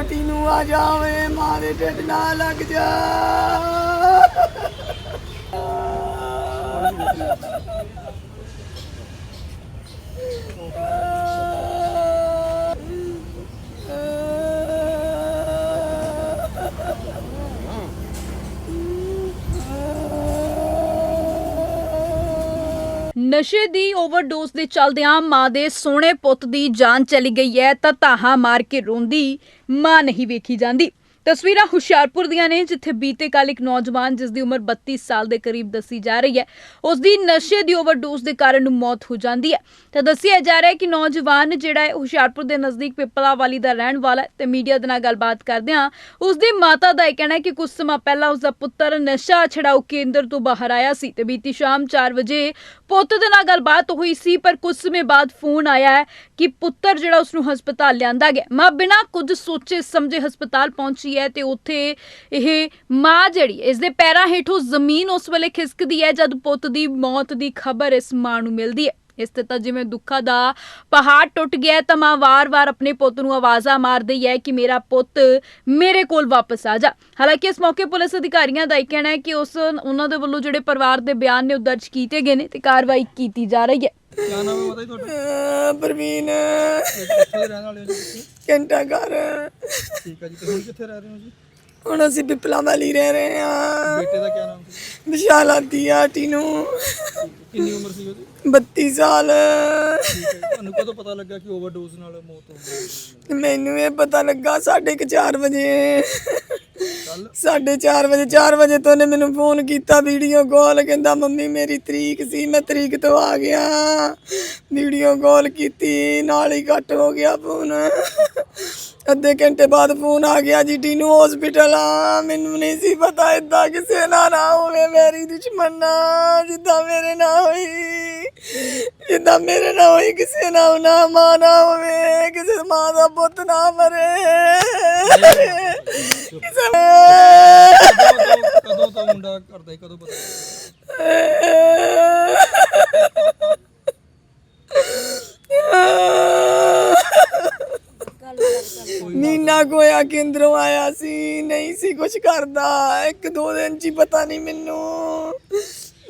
OT ਨੂੰ ਆ ਜਾਵੇ ਮਾਂ ਦੇ ਢਿੱਡ ਨਾ ਲੱਗ ਜਾ। ਨਸ਼ੇ ਦੀ ਓਵਰਡੋਜ਼ ਦੇ ਚਲਦਿਆਂ ਮਾਂ ਦੇ ਸੋਹਣੇ ਪੁੱਤ ਦੀ ਜਾਨ ਚਲੀ ਗਈ ਹੈ ਤਾਂ ਤਾਹਾ ਮਾਰ ਕੇ ਰੋਂਦੀ ਮਾਂ ਨਹੀਂ ਵੇਖੀ ਜਾਂਦੀ। ਤਸਵੀਰਾਂ ਹੁਸ਼ਿਆਰਪੁਰ ਦੀਆਂ ਨੇ, ਜਿੱਥੇ ਬੀਤੇ ਕੱਲ ਇੱਕ ਨੌਜਵਾਨ, ਜਿਸ ਦੀ ਉਮਰ 32 ਸਾਲ ਦੇ ਕਰੀਬ ਦੱਸੀ ਜਾ ਰਹੀ ਹੈ, ਉਸ ਦੀ ਨਸ਼ੇ ਦੀ ਓਵਰਡੋਜ਼ ਦੇ ਕਾਰਨ ਮੌਤ ਹੋ ਜਾਂਦੀ ਹੈ। ਤਾਂ ਦੱਸਿਆ ਜਾ ਰਿਹਾ ਹੈ ਕਿ ਨੌਜਵਾਨ ਜਿਹੜਾ ਹੈ ਹੁਸ਼ਿਆਰਪੁਰ ਦੇ ਨਜ਼ਦੀਕ ਪਿਪਲਾ ਵਾਲੀ ਦਾ ਰਹਿਣ ਵਾਲਾ ਹੈ ਤੇ ਮੀਡੀਆ ਦੇ ਨਾਲ ਗੱਲਬਾਤ ਕਰਦਿਆਂ ਉਸ ਦੀ ਮਾਤਾ ਦਾ ਇਹ ਕਹਿਣਾ ਹੈ ਕਿ ਕੁਝ ਸਮਾਂ ਪਹਿਲਾਂ ਉਸ ਦਾ ਪੁੱਤਰ ਨਸ਼ਾ ਛਡਾਊ ਕੇਂਦਰ ਤੋਂ ਬਾਹਰ ਆਇਆ ਸੀ ਤੇ ਬੀਤੀ ਸ਼ਾਮ 4 ਵਜੇ ਪੁੱਤ ਦੇ ਨਾਲ ਗੱਲਬਾਤ ਹੋਈ ਸੀ, ਪਰ ਕੁਝ ਸਮੇਂ ਬਾਅਦ ਫੋਨ ਆਇਆ ਹੈ ਕਿ ਪੁੱਤਰ ਜਿਹੜਾ ਉਸ ਨੂੰ ਹਸਪਤਾਲ ਲਿਆਂਦਾ ਗਿਆ। ਮਾਂ, ਬਿਨਾਂ ਕੁਝ ਸੋਚੇ ਸਮਝੇ ਹਸਪਤਾਲ ਪਹੁੰਚੀ ਹੈ ਤੇ ਉੱਥੇ ਇਹ ਮਾਂ ਜਿਹੜੀ ਇਸ ਦੇ ਪੈਰਾਂ ਹੇਠੋਂ ਜ਼ਮੀਨ ਉਸ ਵੇਲੇ ਖਿਸਕਦੀ ਹੈ ਜਦ ਪੁੱਤ ਦੀ ਮੌਤ ਦੀ ਖਬਰ ਇਸ ਮਾਂ ਨੂੰ ਮਿਲਦੀ ਹੈ। ਇਸ ਤੇ ਤਾਂ ਜਿਵੇਂ ਦੁੱਖਾਂ ਦਾ ਪਹਾੜ ਟੁੱਟ ਗਿਆ ਤਾਂ ਮਾਂ ਵਾਰ-ਵਾਰ ਆਪਣੇ ਪੁੱਤ ਨੂੰ ਆਵਾਜ਼ਾਂ ਮਾਰਦੀ ਹੈ ਕਿ ਮੇਰਾ ਪੁੱਤ ਮੇਰੇ ਕੋਲ ਵਾਪਸ ਆ ਜਾ। ਹਾਲਾਂਕਿ ਇਸ ਮੌਕੇ ਪੁਲਿਸ ਅਧਿਕਾਰੀਆਂ ਦਾ ਇਹ ਕਹਿਣਾ ਹੈ ਕਿ ਉਸ ਉਹਨਾਂ ਦੇ ਵੱਲੋਂ ਜਿਹੜੇ ਪਰਿਵਾਰ ਦੇ ਬਿਆਨ ਨੇ ਉਹ ਦਰਜ ਕੀਤੇ ਗਏ ਨੇ ਤੇ ਕਾਰਵਾਈ ਕੀਤੀ ਜਾ ਰਹੀ ਹੈ। ਕਿਆ ਨਾਮ ਹੈ ਪਤਾ ਜੀ ਤੁਹਾਡਾ? ਪ੍ਰਵੀਨ। ਕਿੱਥੇ ਦੇ ਰਹਿਣ ਵਾਲੇ ਹੋ ਜੀ ਤੁਸੀਂ? ਘੰਟਾ ਘਰ। ਠੀਕ ਹੈ ਜੀ ਤੇ ਹੁਣ ਕਿੱਥੇ ਰਹਿ ਰਹੇ ਹੋ ਜੀ? ਹੁਣ ਅਸੀਂ ਪਿਪਲਾ ਵਾਲੀ ਰਹਿ ਰਹੇ ਆ ਬੇਟੇ ਦਾ ਕਿਆ ਨਾਮ ਸੀ? ਵਿਸ਼ਾਲ ਆਦੀ ਆ ਟੀਨੂ ਕਿੰਨੀ ਉਮਰ ਸੀ ਉਹਦੀ? 32 ਸਾਲ। ਹੈ। ਤੁਹਾਨੂੰ ਕਦੋਂ ਪਤਾ ਲੱਗਾ ਕਿ ਓਵਰਡੋਜ਼ ਨਾਲ ਮੌਤ ਹੋ ਗਈ? ਮੈਨੂੰ ਇਹ ਪਤਾ ਲੱਗਾ ਸਾਢੇ ਕੁ ਚਾਰ ਵਜੇ। ਕੱਲ ਸਾਢੇ ਚਾਰ ਵਜੇ 4 ਵਜੇ ਤੋਂ ਉਹਨੇ ਮੈਨੂੰ ਫੋਨ ਕੀਤਾ ਵੀਡੀਓ ਕਾਲ ਕਹਿੰਦਾ ਮੰਮੀ ਮੇਰੀ ਤਰੀਕ ਸੀ ਮੈਂ ਤਰੀਕ ਤੋਂ ਆ ਗਿਆ। ਵੀਡੀਓ ਕਾਲ ਕੀਤੀ ਨਾਲ ਹੀ ਕੱਟ ਹੋ ਗਿਆ ਫੋਨ। ਅੱਧੇ ਘੰਟੇ ਬਾਅਦ ਫੋਨ ਆ ਗਿਆ ਜੀ ਟੀਨੂ ਹਸਪੀਟਲ ਆ। ਮੈਨੂੰ ਨਹੀਂ ਸੀ ਪਤਾ ਇਦਾਂ ਕਿਸੇ ਨਾਲ ਨਾ ਹੋਵੇ ਮੇਰੀ ਦੁਸ਼ਮਣ ਨਾ ਜਿੱਦਾਂ ਮੇਰੇ ਨਾਲ ਹੋਈ। ਜਿੱਦਾਂ ਮੇਰੇ ਨਾਲ ਹੋਈ ਕਿਸੇ ਨਾਲ ਨਾ ਮਾਂ ਨਾ ਹੋਵੇ ਕਿਸੇ ਮਾਂ ਦਾ ਪੁੱਤ ਨਾ ਮਰੇ ਕਿਸੇ ਕਦੋਂ ਤੋਂ ਮੁੰਡਾ ਕਰਦਾ ਸੀ ਕਦੋਂ ਪਤਾ? ਮੀਨਾ ਕੋਇਆ ਕੇਂਦਰੋਂ ਆਇਆ ਸੀ ਨਹੀਂ ਸੀ ਕੁਝ ਕਰਦਾ ਇੱਕ ਦੋ ਦਿਨ ਚ ਹੀ ਪਤਾ ਨਹੀਂ ਮੈਨੂੰ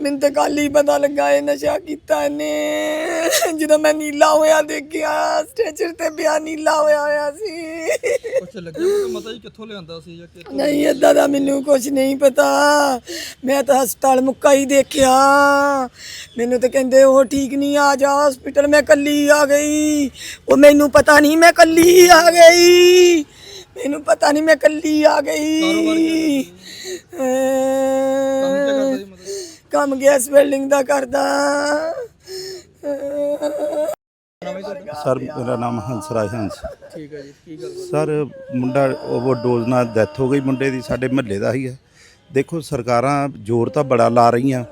ਮੈਨੂੰ ਤਾਂ ਕੱਲ ਹੀ ਪਤਾ ਲੱਗਾ ਇਹ ਨਸ਼ਾ ਕੀਤਾ ਇਹਨੇ। ਜਦੋਂ ਮੈਂ ਨੀਲਾ ਹੋਇਆ ਦੇਖਿਆ ਸਟੇਚਰ ਤੇ ਪਿਆ ਨੀਲਾ ਹੋਇਆ ਹੋਇਆ ਸੀ। ਕੁਛ ਲੱਗਿਆ ਕਿ ਮਤਾ ਜੀ ਕਿੱਥੋਂ ਲਿਆਂਦਾ ਸੀ ਜਾਂ ਕਿੱਥੋਂ ਨਹੀਂ ਏਦਾਂ ਦਾ ਮੈਨੂੰ ਕੁਝ ਨਹੀਂ ਪਤਾ। ਮੈਂ ਤਾਂ ਹਸਪਤਾਲ ਮੁੱਕਾ ਹੀ ਦੇਖਿਆ। ਮੈਨੂੰ ਤਾਂ ਕਹਿੰਦੇ ਉਹ ਠੀਕ ਨਹੀਂ ਆ ਜਾ ਹਸਪੀਟਲ ਮੈਂ ਕੱਲੀ ਆ ਗਈ। ਉਹ ਮੈਨੂੰ ਪਤਾ ਨਹੀਂ ਮੈਂ ਕੱਲੀ ਆ ਗਈ। ਮੈਨੂੰ ਪਤਾ ਨਹੀਂ ਮੈਂ ਕੱਲੀ ਆ ਗਈ। ਕੰਮ ਗੈਸ ਵੈਲਡਿੰਗ ਦਾ ਕਰਦਾ। ਸਰ ਮੇਰਾ ਨਾਮ ਹੰਸਰਾਜ ਹੰਸ। ਠੀਕ ਹੈ ਜੀ ਕੀ ਗੱਲ? ਸਰ ਮੁੰਡਾ ਓਵਰਡੋਜ਼ ਨਾਲ ਡੈਥ ਹੋ ਗਈ ਮੁੰਡੇ ਦੀ ਸਾਡੇ ਮਹੱਲੇ ਦਾ ਹੀ ਹੈ। ਦੇਖੋ ਸਰਕਾਰਾਂ ਜ਼ੋਰ ਤਾਂ ਬੜਾ ਲਾ ਰਹੀਆਂ।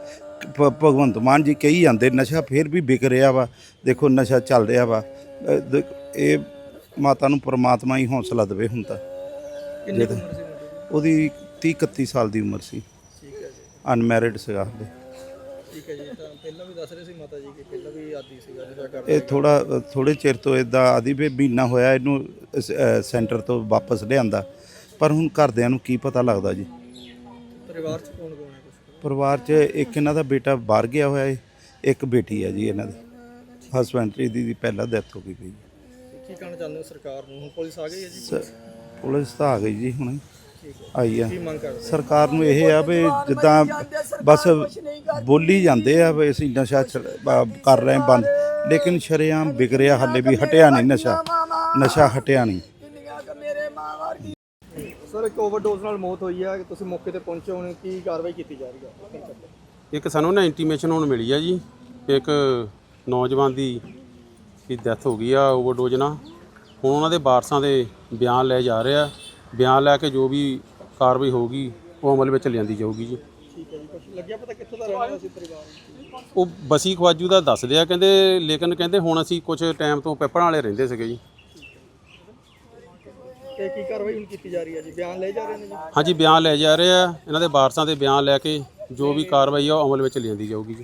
ਭ- ਭਗਵੰਤ ਮਾਨ ਜੀ ਕਹੀ ਜਾਂਦੇ ਨਸ਼ਾ ਫੇਰ ਵੀ ਵਿਕ ਰਿਹਾ ਵਾ। ਦੇਖੋ ਨਸ਼ਾ ਚੱਲ ਰਿਹਾ ਵਾ। ਅ, ਦੇ- ਇਹ ਮਾਤਾ ਨੂੰ ਪ੍ਰਮਾਤਮਾ ਹੀ ਹੌਸਲਾ ਦੇਵੇ ਹੁਣ ਤਾਂ। ਕਿੰਨੀ ਕੁ ਉਮਰ ਸੀ ਮੁੰਡੇ ਦੀ? ਉਹਦੀ 30 31 ਸਾਲ ਦੀ ਉਮਰ ਸੀ। ਠੀਕ ਹੈ ਜੀ। ਅਨਮੈਰਿਡ ਸੀਗਾ ਹਲੇ ਠੀਕ ਹੈ ਜੀ ਤਾਂ ਪਹਿਲਾਂ ਵੀ ਦੱਸ ਰਹੇ ਸੀ ਮਾਤਾ ਜੀ ਕਿ ਪਹਿਲਾਂ ਵੀ ਆਦੀ ਸੀਗਾ ਨਸ਼ਾ ਕਰਦਾ ਇਹ ਥੋੜਾ ਥੋੜੇ ਚਿਰ ਤੋਂ ਇਦਾਂ ਆਦੀ ਵੀ ਮਹੀਨਾ ਹੋਇਆ ਇਹਨੂੰ ਸੈਂਟਰ ਤੋਂ ਵਾਪਸ ਲਿਆਂਦਾ। ਪਰ ਹੁਣ ਘਰਦਿਆਂ ਨੂੰ ਕੀ ਪਤਾ ਲੱਗਦਾ ਜੀ। ਪਰਿਵਾਰ ਚ ਕੌਣ ਕੌਣ ਹੈ ਕੁਛ? ਪਰਿਵਾਰ 'ਚ ਇੱਕ ਇਹਨਾਂ ਦਾ ਬੇਟਾ ਬਾਹਰ ਗਿਆ ਹੋਇਆ ਹੈ ਇੱਕ ਬੇਟੀ ਹੈ ਜੀ ਇਹਨਾਂ ਦੀ। ਹਸਬੈਂਡ ਦੀ ਦੀ ਪਹਿਲਾਂ ਡੈਥ ਹੋ ਗਈ ਜੀ ਕੀ ਕਹਿਣਾ ਚਾਹੁੰਦੇ ਹੋ ਸਰਕਾਰ ਨੂੰ? ਹੁਣ ਪੁਲਿਸ ਆ ਗਈ ਹੈ ਜੀ? ਸ- ਪੁਲਿਸ ਤਾਂ ਆ ਗਈ ਜੀ ਹੁਣੇ। ਆਈ ਆ। ਸਰਕਾਰ ਨੂੰ ਇਹ ਆ ਵੀ ਜਿੱਦਾਂ ਬਸ ਬੋਲੀ ਜਾਂਦੇ ਆ ਵੀ ਅਸੀਂ ਨਸ਼ਾ ਕਰ ਰਹੇ ਹਾਂ ਬੰਦ। ਲੇਕਿਨ ਸ਼ਰੇਆਮ ਵਿਕ ਰਿਹਾ ਹਾਲੇ ਵੀ ਹਟਿਆ ਨਹੀਂ ਨਸ਼ਾ। ਨਸ਼ਾ ਹਟਿਆ ਨਹੀਂ। ਮੇਰੇ ਮਾਂ ਵਰਗੀ ਸਰ ਇੱਕ ਓਵਰਡੋਜ਼ ਨਾਲ ਮੌਤ ਹੋਈ ਹੈ ਤੁਸੀਂ ਮੌਕੇ ਤੇ ਪਹੁੰਚੇ ਹੋ ਕੀ ਕਾਰਵਾਈ ਕੀਤੀ ਜਾ ਰਹੀ ਹੈ ਇੱਕ ਸਾਨੂੰ ਨਾ ਇੰਟੀਮੇਸ਼ਨ ਹੁਣ ਮਿਲੀ ਆ ਜੀ ਕਿ ਇੱਕ ਨੌਜਵਾਨ ਦੀ ਦੀ ਡੈਥ ਹੋ ਗਈ ਆ ਓਵਰਡੋਜ਼ ਨਾਲ। ਹੁਣ ਉਹਨਾਂ ਦੇ ਵਾਰਸਾਂ ਦੇ ਬਿਆਨ ਲੈ ਜਾ ਰਹੇ ਆ। ਬਿਆਨ ਲੈ ਕੇ ਜੋ ਵੀ ਕਾਰਵਾਈ ਹੋਊਗੀ ਉਹ ਅਮਲ ਵਿੱਚ ਲਿਆਂਦੀ ਜਾਊਗੀ ਜੀ। ਠੀਕ ਹੈ ਜੀ ਕੁਝ ਲੱਗਿਆ ਪਤਾ ਕਿੱਥੋਂ ਦਾ ਰਹਿਣ ਵਾਲਾ ਸੀ ਪਰਿਵਾਰ? ਉਹ ਬਸੀ ਖਵਾਜੂ ਦਾ ਦੱਸਦੇ ਆ ਕਹਿੰਦੇ ਲੇਕਿਨ ਕਹਿੰਦੇ ਹੁਣ ਅਸੀਂ ਕੁਝ ਟਾਈਮ ਤੋਂ ਪੈਪੜਾਂ ਵਾਲੇ ਰਹਿੰਦੇ ਸੀਗੇ ਜੀ। ਤੇ ਕੀ ਕਾਰਵਾਈ ਹੁਣ ਕੀਤੀ ਜਾ ਰਹੀ ਹੈ ਜੀ? ਬਿਆਨ ਲੈ ਜਾ ਰਹੇ ਨੇ ਜੀ? ਹਾਂਜੀ ਬਿਆਨ ਲੈ ਜਾ ਰਹੇ ਆ। ਇਹਨਾਂ ਦੇ ਵਾਰਸਾਂ ਦੇ ਬਿਆਨ ਲੈ ਕੇ ਜੋ ਵੀ ਕਾਰਵਾਈ ਆ ਉਹ ਅਮਲ ਵਿੱਚ ਲਿਆਂਦੀ ਜਾਊਗੀ ਜੀ।